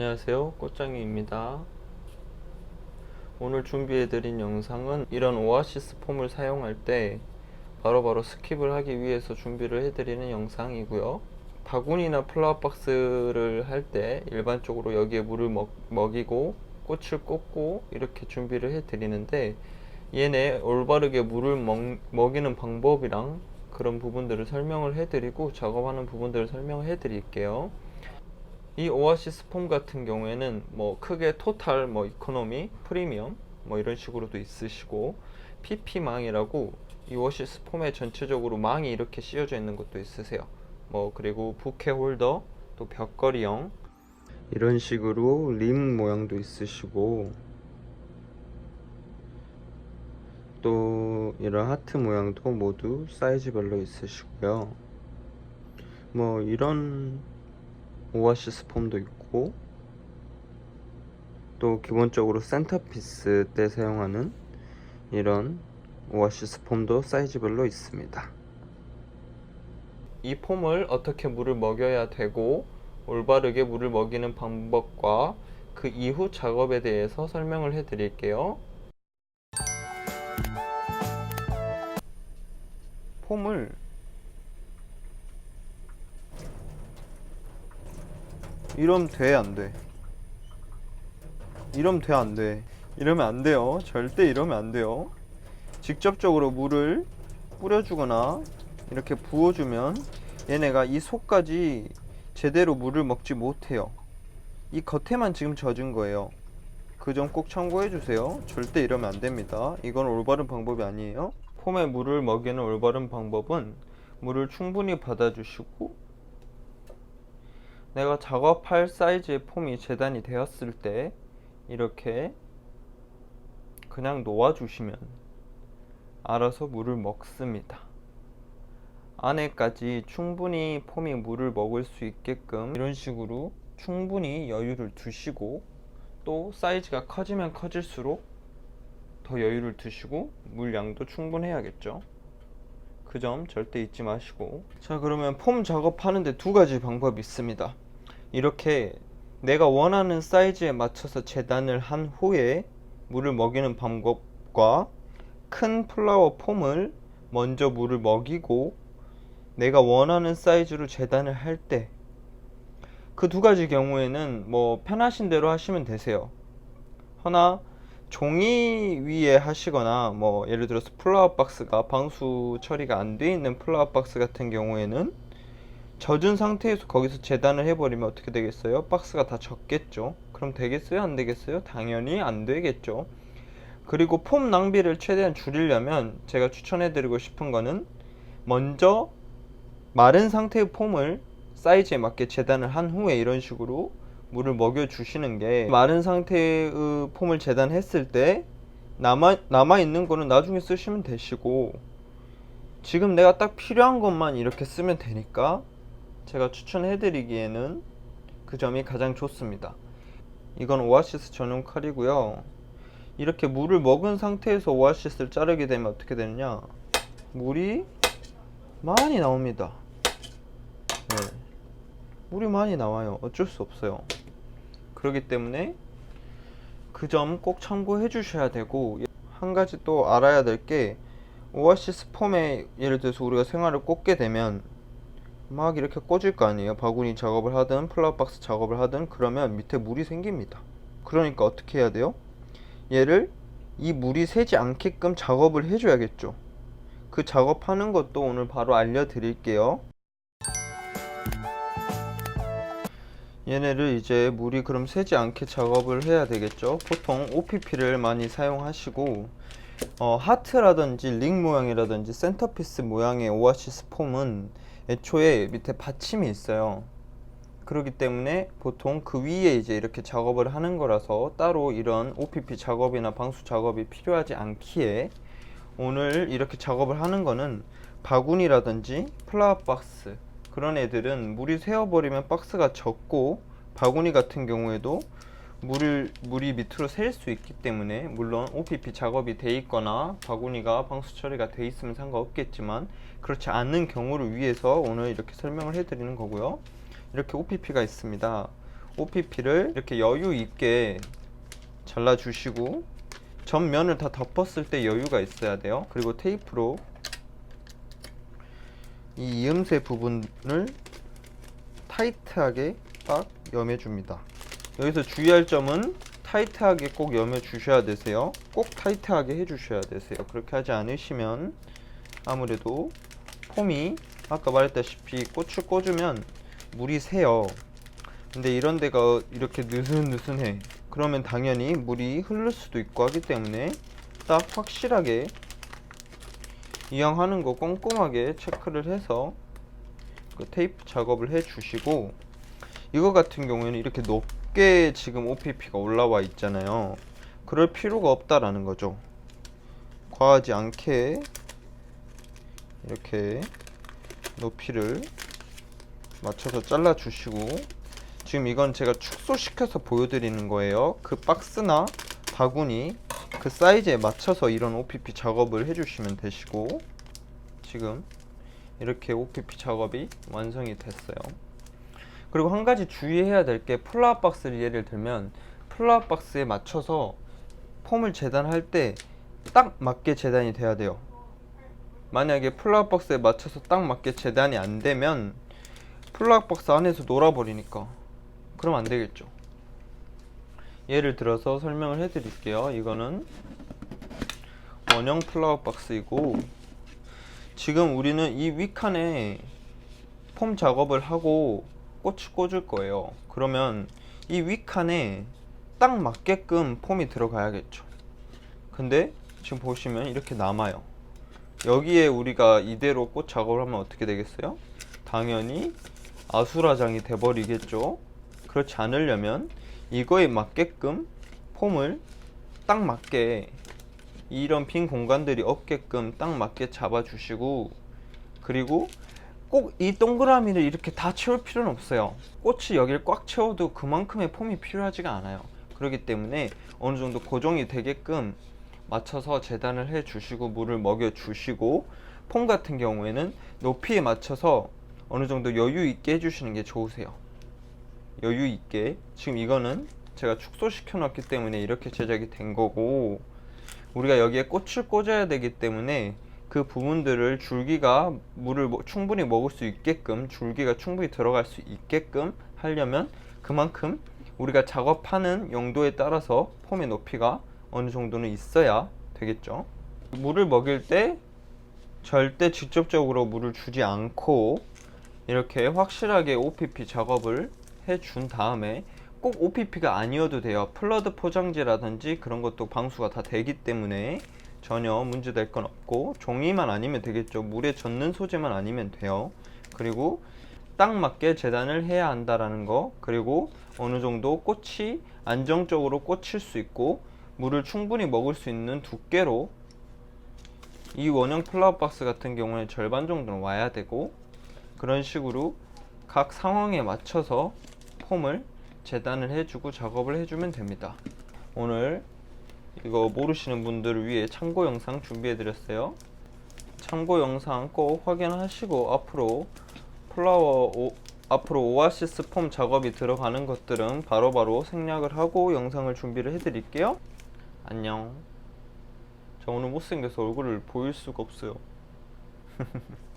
안녕하세요. 꽃장이입니다. 오늘 준비해드린 영상은 이런 오아시스 폼을 사용할 때 바로 바로 스킵을 하기 위해서 준비를 해드리는 영상이고요. 바구니나 플라워 박스를 할 때 일반적으로 여기에 물을 먹, 먹이고 꽃을 꽂고 이렇게 준비를 해드리는데 얘네 올바르게 물을 먹, 먹이는 방법이랑 그런 부분들을 설명을 해드리고 작업하는 부분들을 설명해 드릴게요 이 오아시스 폼 같은 경우에는 뭐 크게 토탈 뭐 이코노미 프리미엄 뭐 이런 식으로도 있으시고 PP망이라고 이 오아시스 폼에 전체적으로 망이 이렇게 씌워져 있는 것도 있으세요. 뭐 그리고 부케 홀더 또 벽걸이형 이런 식으로 림 모양도 있으시고 또 이런 하트 모양도 모두 사이즈별로 있으시고요. 뭐 이런 오아시스 폼도 있고 또 기본적으로 센터피스 때 사용하는 이런 오아시스 폼도 사이즈별로 있습니다. 이 폼을 어떻게 물을 먹여야 되고 올바르게 물을 먹이는 방법과 그 이후 작업에 대해서 설명을 해 드릴게요. 폼을 이러면 돼, 안 돼? 이러면 돼, 안 돼? 이러면 안 돼요. 절대 이러면 안 돼요. 직접적으로 물을 뿌려주거나 이렇게 부어주면 얘네가 이 속까지 제대로 물을 먹지 못해요. 이 겉에만 지금 젖은 거예요. 그 점 꼭 참고해 주세요. 절대 이러면 안 됩니다. 이건 올바른 방법이 아니에요. 폼에 물을 먹이는 올바른 방법은 물을 충분히 받아주시고 내가 작업할 사이즈의 폼이 재단이 되었을 때 이렇게 그냥 놓아주시면 알아서 물을 먹습니다. 안에까지 충분히 폼이 물을 먹을 수 있게끔 이런 식으로 충분히 여유를 두시고 또 사이즈가 커지면 커질수록 더 여유를 두시고 물량도 충분해야겠죠. 그 점 절대 잊지 마시고. 자 그러면 폼 작업하는데 두 가지 방법이 있습니다. 이렇게 내가 원하는 사이즈에 맞춰서 재단을 한 후에 물을 먹이는 방법과 큰 플라워 폼을 먼저 물을 먹이고 내가 원하는 사이즈로 재단을 할 때 그 두 가지 경우에는 뭐 편하신 대로 하시면 되세요. 허나 종이 위에 하시거나 뭐 예를 들어서 플라워 박스가 방수 처리가 안 돼 있는 플라워 박스 같은 경우에는 젖은 상태에서 거기서 재단을 해버리면 어떻게 되겠어요? 박스가 다 젖겠죠. 그럼 되겠어요? 안 되겠어요? 당연히 안 되겠죠. 그리고 폼 낭비를 최대한 줄이려면 제가 추천해드리고 싶은 거는 먼저 마른 상태의 폼을 사이즈에 맞게 재단을 한 후에 이런 식으로 물을 먹여 주시는 게 마른 상태의 폼을 재단했을 때 남아 남아 있는 거는 나중에 쓰시면 되시고 지금 내가 딱 필요한 것만 이렇게 쓰면 되니까 제가 추천해 드리기에는 그 점이 가장 좋습니다. 이건 오아시스 전용 칼이고요. 이렇게 물을 먹은 상태에서 오아시스를 자르게 되면 어떻게 되느냐? 물이 많이 나옵니다. 네. 물이 많이 나와요. 어쩔 수 없어요. 그렇기 때문에 그 점 꼭 참고해 주셔야 되고 한 가지 또 알아야 될 게 오아시스 폼에 예를 들어서 우리가 생활을 꽂게 되면 막 이렇게 꽂을 거 아니에요. 바구니 작업을 하든 플라워 박스 작업을 하든 그러면 밑에 물이 생깁니다. 그러니까 어떻게 해야 돼요? 얘를 이 물이 새지 않게끔 작업을 해줘야겠죠. 그 작업하는 것도 오늘 바로 알려드릴게요 얘네를 이제 물이 그럼 새지 않게 작업을 해야 되겠죠? 보통 OPP를 많이 사용하시고 어, 하트라든지 링 모양이라든지 센터피스 모양의 오아시스 폼은 애초에 밑에 받침이 있어요. 그렇기 때문에 보통 그 위에 이제 이렇게 작업을 하는 거라서 따로 이런 OPP 작업이나 방수 작업이 필요하지 않기에 오늘 이렇게 작업을 하는 거는 바구니라든지 플라워 박스 그런 애들은 물이 새어버리면 박스가 젖고 바구니 같은 경우에도 물을 물이 밑으로 셀 수 있기 때문에 물론 OPP 작업이 돼 있거나 바구니가 방수 처리가 돼 있으면 상관없겠지만 그렇지 않은 경우를 위해서 오늘 이렇게 설명을 해드리는 거고요. 이렇게 OPP가 있습니다. OPP를 이렇게 여유 있게 잘라 주시고 전면을 다 덮었을 때 여유가 있어야 돼요. 그리고 테이프로 이 이음새 부분을 타이트하게 딱 여며줍니다. 여기서 주의할 점은 타이트하게 꼭 여며 주셔야 되세요. 꼭 타이트하게 해주셔야 되세요. 그렇게 하지 않으시면 아무래도 폼이 아까 말했다시피 꽃을 꽂으면 물이 새요. 근데 이런 데가 이렇게 느슨느슨해. 그러면 당연히 물이 흐를 수도 있고 하기 때문에 딱 확실하게 이왕 하는 거 꼼꼼하게 체크를 해서 그 테이프 작업을 해 주시고 이거 같은 경우에는 이렇게 높게 지금 OPP가 올라와 있잖아요. 그럴 필요가 없다라는 거죠. 과하지 않게 이렇게 높이를 맞춰서 잘라 주시고 지금 이건 제가 축소시켜서 보여드리는 거예요. 그 박스나 바구니 그 사이즈에 맞춰서 이런 OPP 작업을 해주시면 되시고 지금 이렇게 OPP 작업이 완성이 됐어요. 그리고 한 가지 주의해야 될 게 플라워 박스를 예를 들면 플라워 박스에 맞춰서 폼을 재단할 때 딱 맞게 재단이 돼야 돼요. 만약에 플라워 박스에 맞춰서 딱 맞게 재단이 안 되면 플라워 박스 안에서 놀아버리니까 그럼 안 되겠죠. 예를 들어서 설명을 해드릴게요. 이거는 원형 플라워 박스이고 지금 우리는 이 윗칸에 폼 작업을 하고 꽃을 꽂을 거예요. 그러면 이 윗칸에 딱 맞게끔 폼이 들어가야겠죠. 근데 지금 보시면 이렇게 남아요. 여기에 우리가 이대로 꽃 작업을 하면 어떻게 되겠어요? 당연히 아수라장이 돼버리겠죠. 그렇지 않으려면 이거에 맞게끔 폼을 딱 맞게 이런 빈 공간들이 없게끔 딱 맞게 잡아주시고 그리고 꼭 이 동그라미를 이렇게 다 채울 필요는 없어요. 꽃이 여기를 꽉 채워도 그만큼의 폼이 필요하지가 않아요. 그렇기 때문에 어느 정도 고정이 되게끔 맞춰서 재단을 해 주시고 물을 먹여 주시고 폼 같은 경우에는 높이에 맞춰서 어느 정도 여유 있게 해주시는 게 좋으세요. 여유 있게 지금 이거는 제가 축소시켜 놨기 때문에 이렇게 제작이 된 거고 우리가 여기에 꽃을 꽂아야 되기 때문에 그 부분들을 줄기가 물을 먹- 충분히 먹을 수 있게끔 줄기가 충분히 들어갈 수 있게끔 하려면 그만큼 우리가 작업하는 용도에 따라서 폼의 높이가 어느 정도는 있어야 되겠죠. 물을 먹일 때 절대 직접적으로 물을 주지 않고 이렇게 확실하게 OPP 작업을 해준 다음에 꼭 OPP가 아니어도 돼요. 플러드 포장지라든지 그런 것도 방수가 다 되기 때문에 전혀 문제될 건 없고 종이만 아니면 되겠죠. 물에 젖는 소재만 아니면 돼요. 그리고 딱 맞게 재단을 해야 한다라는 거 그리고 어느 정도 꽃이 안정적으로 꽂힐 수 있고 물을 충분히 먹을 수 있는 두께로 이 원형 플라워 박스 같은 경우는 절반 정도는 와야 되고 그런 식으로 각 상황에 맞춰서 폼을 재단을 해주고 작업을 해주면 됩니다. 오늘 이거 모르시는 분들을 위해 참고 영상 준비해 드렸어요. 참고 영상 꼭 확인하시고 앞으로 플라워 오, 앞으로 오아시스 폼 작업이 들어가는 것들은 바로바로 생략을 하고 영상을 준비를 해드릴게요. 안녕. 저 오늘 못생겨서 얼굴을 보일 수가 없어요.